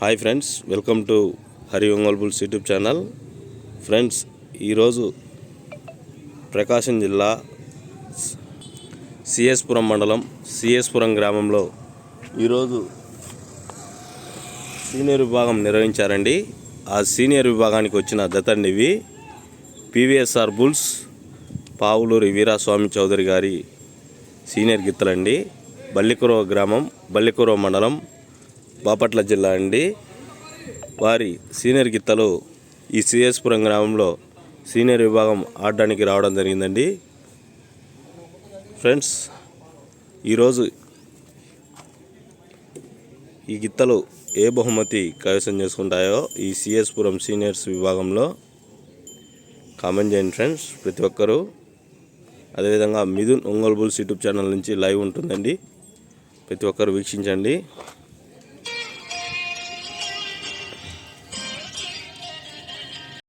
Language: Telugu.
Hi friends welcome to Hari Ongole bulls YouTube channel. Friends ఈరోజు ప్రకాశం జిల్లా సిఎస్పురం మండలం సిఎస్పురం గ్రామంలో ఈరోజు సీనియర్ విభాగం నిర్వహించారండి. ఆ సీనియర్ విభాగానికి వచ్చిన దతండి పివిఎస్ఆర్ బుల్స్ పావులూరి వీరాస్వామి చౌదరి గారి సీనియర్ గిత్తలండి. బల్లికురవ గ్రామం బల్లికురవ మండలం బాపట్ల జిల్లా అండి. వారి సీనియర్ గిత్తలు ఈ సిఎస్పురం గ్రామంలో సీనియర్ విభాగం ఆడడానికి రావడం జరిగిందండి. ఫ్రెండ్స్ ఈరోజు ఈ గిత్తలు ఏ బహుమతి కైవసం చేసుకుంటాయో ఈ సిఎస్పురం సీనియర్స్ విభాగంలో కామెంట్ చేయండి ఫ్రెండ్స్ ప్రతి ఒక్కరూ. అదేవిధంగా Mithun Ongole bulls YouTube channel నుంచి లైవ్ ఉంటుందండి. ప్రతి ఒక్కరు వీక్షించండి.